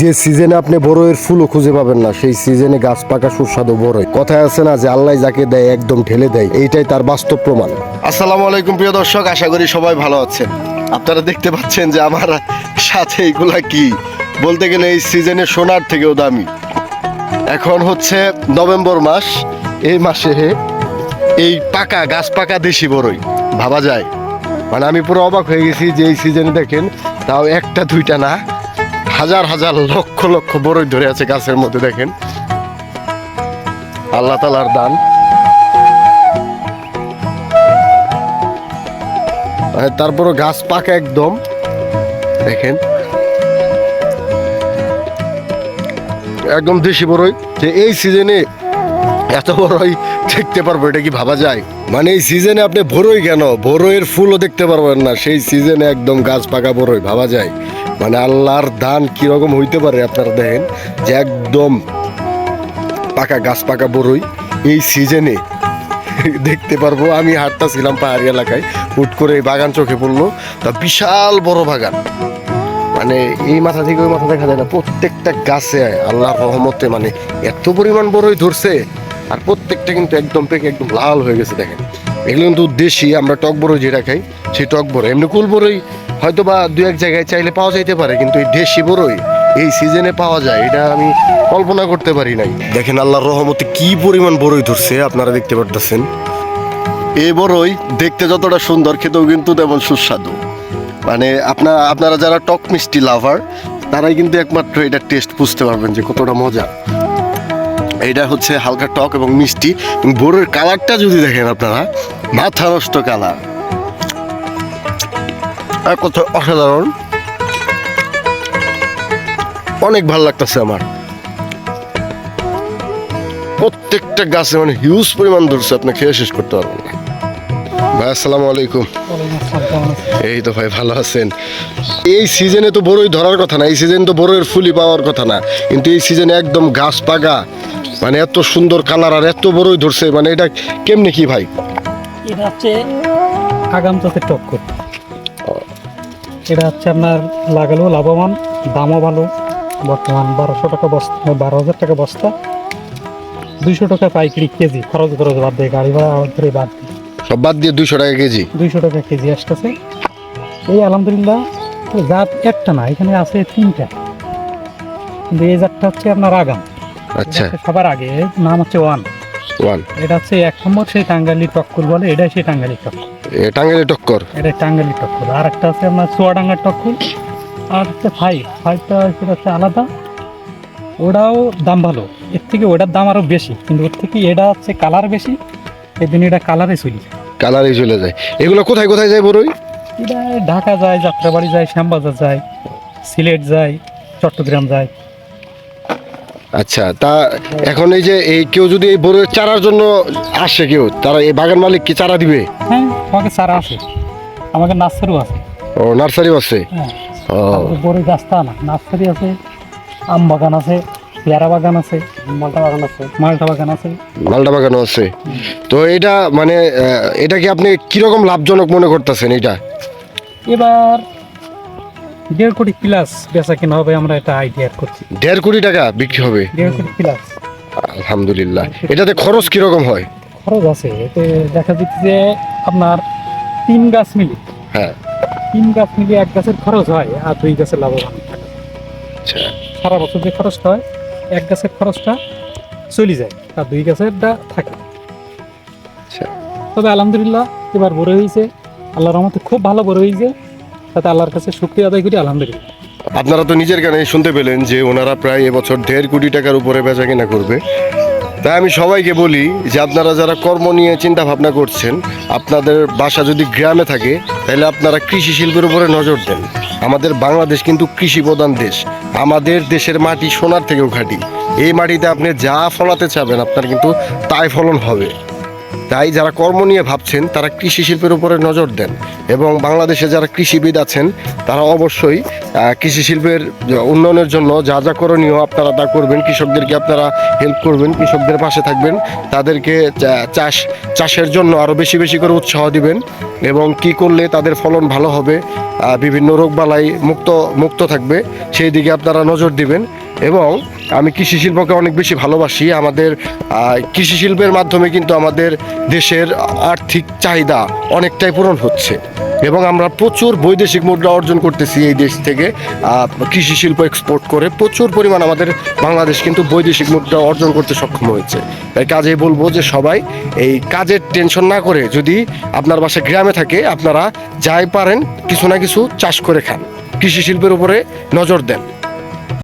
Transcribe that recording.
যে সিজনে আপনি বড়ইয়ের ফুলও খুঁজে পাবেন না, সেই সিজনে গাছ পাকা সুস্বাদু বড়ই। কথায় আছে না যে আল্লাহ যাকে দেয় একদম ঢেলে দেয়, এইটাই তার বাস্তব প্রমাণ। আসসালামু আলাইকুম প্রিয় দর্শক, আশা করি সবাই ভালো আছেন। আপনারা দেখতে পাচ্ছেন যে আমার সাথে এইগুলা কি? বলতে গেলে এই সিজনে সোনার থেকেও দামি। এখন হচ্ছে নভেম্বর মাস, এই মাসে এই পাকা, গাছ পাকা দেশি বড়ই। ভাবা যায়। মানে আমি পুরো অবাক হয়ে গেছি যে এই সিজনে দেখেন, তাও একটা দুইটা না। হাজার হাজার লক্ষ লক্ষ বড়ই ধরে আছে গাছের মধ্যে, দেখেন। আল্লাহ তালার দান। তারপরও গাছ পাকা একদম, দেখেন। একদম দেশি বড়ই যে এই সিজনে এত বড়ই দেখতে পারব, এটা কি ভাবা যায়? মানে এই সিজনে আপনি বড়ই কেন? বড়ইয়ের ফুলও দেখতে পারবেন না, সেই সিজনে একদম গাছ পাকা বড়ই ভাবা যায়? মানে আল্লাহর দান কীরকম হইতে পারে আপনারা দেখেন, যে একদম পাকা গাছ পাকা বড়ই এই সিজনে দেখতে পারব। আমি হাঁটতেছিলাম পাহাড়ি এলাকায়, হুট করে বাগান চোখে পড়ল, তা বিশাল বড় বাগান। মানে এই মাথা থেকে ওই মাথা দেখা যায় না, প্রত্যেকটা গাছে আল্লাহর রহমতে মানে এত পরিমাণ বড়ই ধরছে আর প্রত্যেকটা কিন্তু একদম পেকে একদম লাল হয়ে গেছে দেখেন। এগুলো কিন্তু দেশি আমরা টক বড়ই যেটা খাই সেই টক বড়ই। এমনি কুল বড়ই হয়তো বা দু এক জায়গায় চাইলে পাওয়া যাইতে পারে কিন্তু এই দেশি বড়ই এই সিজনে পাওয়া যায় এটা আমি কল্পনা করতে পারি নাই। দেখেন আল্লাহর রহমতে কি পরিমাণ বড়ই ধরছে আপনারা দেখতে পারতেছেন। এই বড়ই দেখতে যতটা সুন্দর খেতেও কিন্তু তেমন সুস্বাদু। মানে আপনার আপনারা যারা টক মিষ্টি লাভার তারাই কিন্তু একমাত্র এটা টেস্ট বুঝতে পারবেন যে কতটা মজা। এটা হচ্ছে হালকা টক এবং মিষ্টি। এবং বড়ের কালারটা যদি দেখেন আপনারা, মাথা নষ্ট কালার। কত অসাধারণ। অনেক ভালো লাগতেছে আমার। প্রত্যেকটা গাছে মানে হিউজ পরিমাণ ধরছে, আপনি খেয়ে শেষ করতে পারবেন না। ভাই, আসসালামু আলাইকুম। এই তো ভাই, ভালো আছেন। এই সিজনে তো বড়ই ধরার কথা না, এই সিজনে তো বড়ইয়ের ফুলি পাওয়ার কথা না। কিন্তু এই সিজনে একদম গাছ পাকা মানে এত সুন্দর কালার আর এত বড়ই ধরছে মানে এটা কেমনে কি ভাই? এটা হচ্ছে আগাম জাতের টক্কর। এটা হচ্ছে আপনার লাগালেও লাভবান, দামও ভালো, বর্তমান বারোশো টাকা বস্তা বারো হাজার টাকা বস্তা। দুইশো টাকা পাইকারি কেজি, খরচ খরচ বাদ দিয়ে গাড়ি ভাড়া বাদ দিয়ে। সব বাদ দিয়ে দুইশো টাকা কেজি? দুইশো টাকা কেজি আসতেছে। এই আলহামদুলিল্লাহ জাত একটা না এখানে আছে তিনটা। কিন্তু এই জাতটা হচ্ছে আপনার আগাম। আচ্ছা। সবার আগে নাম হচ্ছে ওয়ান। ওয়ান। এটা হচ্ছে এক নম্বর সেই টাঙ্গালি টক্কর বলে এটাই সেই টাঙ্গালি টক্কর। টাঙ্গাইলে টক্কর? এটা টাঙ্গালি টক্কর। আর একটা আছে আপনার চুয়াডাঙ্গার টক্কর। আর হচ্ছে ফাইভ ফাইভটা সেটা হচ্ছে আলাদা। ওটাও দাম ভালো। এর থেকে ওটার দাম আরও বেশি। কিন্তু ওর থেকে এটা হচ্ছে কালার বেশি। এই দিন এটা কালারে চলি কালারই চলে যায়। এগুলো কোথায় কোথায় যায় বড়ই? এটা ঢাকা যায় যাত্রাবাড়ি যায় শ্যামবাজার যায় সিলেট যায় চট্টগ্রাম যায়। আচ্ছা তা এখন এই যে এই কেউ যদি এই বড়ইয়ের চারার জন্য আসে কেউ তারা এই বাগান মালিক কি চারা দিবে? হ্যাঁ আমাকে চারা আছে। আমাকে নার্সারিও আছে। ও নার্সারিও আছে? হ্যাঁ। ও। বড় গাছটা না নার্সারি আছে আম বাগান আছে। পেয়ারা বাগান আছে মালটা বাগান আছে মালটা বাগান আছে। মালটা বাগানও আছে। তো এটা মানে এটা কি আপনি কীরকম লাভজনক মনে করতেছেন এটা? এবার দেড় কোটি প্লাস বেচা কিনা হবে আমরা এটা আইডিয়া করছি। দেড় কোটি টাকা বিক্রি হবে? দেড় কোটি প্লাস আলহামদুলিল্লাহ। এটাতে খরচ কীরকম হয়? খরচ আছে এতে দেখা যাচ্ছে যে আপনার তিন গাছ মিলি হ্যাঁ। তিন গাছ মিলিয়ে এক গাছের খরচ হয় আর দুই গাছের লাভবান। আচ্ছা। সারা বছর যে খরচটা হয় এক গাছের খরচটা চলে যায় আর দুই গাছেরটা থাকে। আচ্ছা। তবে আলহামদুলিল্লাহ এবার বড় হয়েছে। আল্লাহর রহমতে খুব ভালো বড় হয়েছে। তাতে আল্লাহর কাছে শুক্রিয়া আদায় করি আলহামদুলিল্লাহ। আপনারা তো নিজের গানে শুনতে পেলেন যে ওনারা প্রায় এবছর দেড় কোটি টাকার উপরে বেচা কিনা করবে। তাই আমি সবাইকে বলি যে আপনারা যারা কর্ম নিয়ে চিন্তা ভাবনা করছেন, আপনাদের বাসা যদি গ্রামে থাকে, তাহলে আপনারা কৃষি শিল্পের উপরে নজর দেন। আমাদের বাংলাদেশ কিন্তু কৃষি প্রধান দেশ। আমাদের দেশের মাটি সোনার থেকেও খাঁটি। এই মাটিতে আপনি যা ফলাতে চাবেন, আপনার কিন্তু তাই ফলন হবে। তাই যারা কর্ম নিয়ে ভাবছেন, তারা কৃষি শিল্পের উপরে নজর দেন এবং বাংলাদেশে যারা কৃষিবিদ আছেন, তারা অবশ্যই কৃষি শিল্পের উন্নয়নের জন্য যা যা করণীয় আপনারা তা করবেন। কৃষকদেরকে আপনারা হেল্প করবেন, কৃষকদের পাশে থাকবেন। তাদেরকে চাষ, চাষের জন্য আরও বেশি বেশি করে উৎসাহ দিবেন এবং কি করলে তাদের ফলন ভালো হবে বিভিন্ন রোগবালাই মুক্ত মুক্ত থাকবে, সেই দিকে আপনারা নজর দিবেন। এবং আমি কৃষি শিল্পকে অনেক বেশি ভালোবাসি। আমাদের কৃষি শিল্পের মাধ্যমে কিন্তু আমাদের দেশের আর্থিক চাহিদা অনেকটাই পূরণ হচ্ছে। এবং আমরা প্রচুর বৈদেশিক মুদ্রা অর্জন করতেছি এই দেশ থেকে। কৃষি শিল্প এক্সপোর্ট করে প্রচুর পরিমাণ আমাদের বাংলাদেশ কিন্তু বৈদেশিক মুদ্রা অর্জন করতে সক্ষম হয়েছে। তাই কাজেই বলব যে সবাই এই কাজের টেনশন না করে যদি আপনার বাসা গ্রামে থাকে, আপনারা যাই পারেন, কিছু না কিছু চাষ করে খান। কৃষি শিল্পের উপরে নজর দেন।